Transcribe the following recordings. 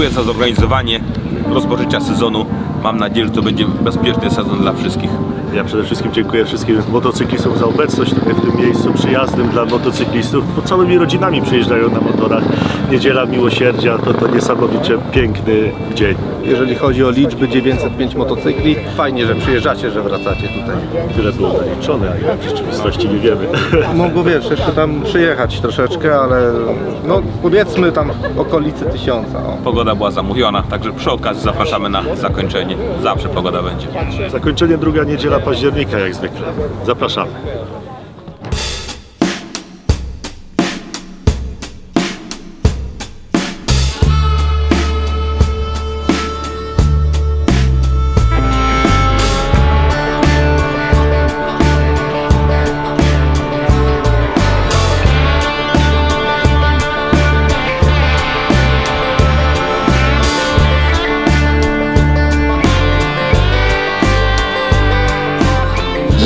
dziękuję za zorganizowanie rozpoczęcia sezonu. Mam nadzieję, że to będzie bezpieczny sezon dla wszystkich. Ja przede wszystkim dziękuję wszystkim motocyklistom za obecność tutaj w tym miejscu przyjaznym dla motocyklistów. Bo całymi rodzinami przyjeżdżają na motorach. Niedziela Miłosierdzia to, to niesamowicie piękny dzień. Jeżeli chodzi o liczby 905 motocykli, fajnie, że przyjeżdżacie, że wracacie tutaj. Tyle było naliczone, a w rzeczywistości nie wiemy. Mogło wiesz, jeszcze tam przyjechać troszeczkę, ale no powiedzmy tam okolicy tysiąca. O. Pogoda była zamówiona, także przy okazji zapraszamy na zakończenie. Zawsze pogoda będzie. Zakończenie druga niedziela października jak zwykle. Zapraszamy.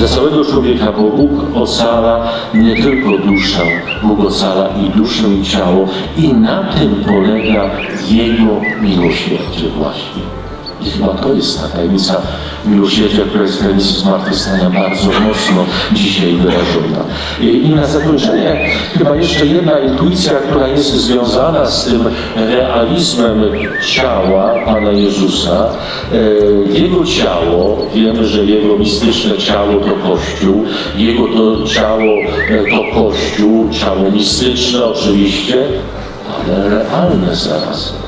Za całego człowieka, bo Bóg ocala nie tylko duszę, Bóg ocala i duszę i ciało i na tym polega Jego miłosierdzie właśnie. To jest ta tajemnica miłosierdzia, która jest w tajemnicy zmartwychwstania bardzo mocno dzisiaj wyrażona. I, I na zakończenie chyba jeszcze jedna intuicja, która jest związana z tym realizmem ciała Pana Jezusa. E, Jego ciało, wiemy, że Jego mistyczne ciało to Kościół, Jego to ciało e, to Kościół, ciało mistyczne oczywiście, ale realne zarazem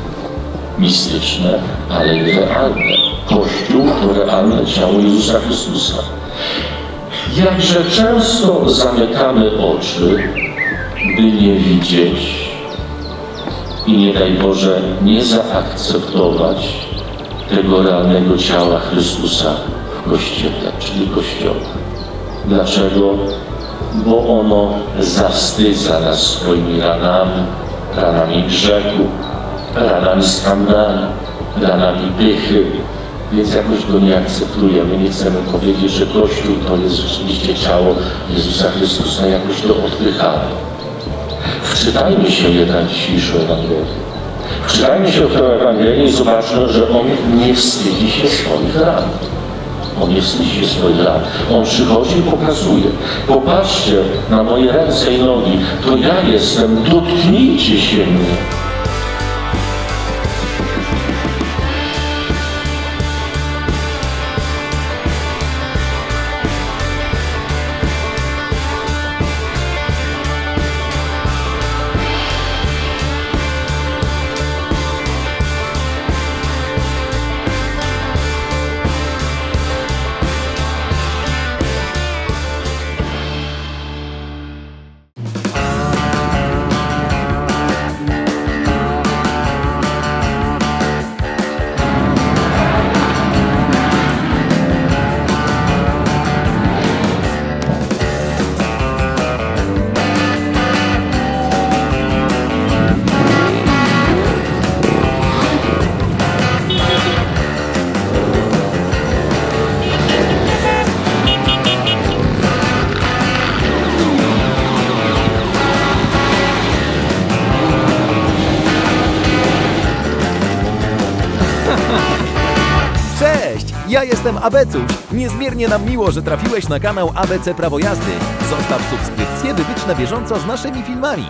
mistyczne, ale i realne. Kościół to realne ciało Jezusa Chrystusa. Jakże często zamykamy oczy, by nie widzieć i nie daj Boże nie zaakceptować tego realnego ciała Chrystusa w Kościele, czyli Kościoła. Dlaczego? Bo ono zawstydza nas swoimi ranami, ranami grzechu, ranami skandali, ranami pychy, więc jakoś go nie akceptujemy. Nie chcemy powiedzieć, że Kościół to jest rzeczywiście ciało Jezusa Chrystusa, jakoś to odpychamy. Wczytajmy się jednak dzisiejszą Ewangelię. Wczytajmy się w tę Ewangelię i zobaczmy, że On nie wstydzi się swoich ran. On nie wstydzi się swoich ran. On przychodzi i pokazuje. Popatrzcie na moje ręce i nogi. To ja jestem. Dotknijcie się mnie. Ja jestem Abecuś. Niezmiernie nam miło, że trafiłeś na kanał ABC Prawo Jazdy. Zostaw subskrypcję, by być na bieżąco z naszymi filmami.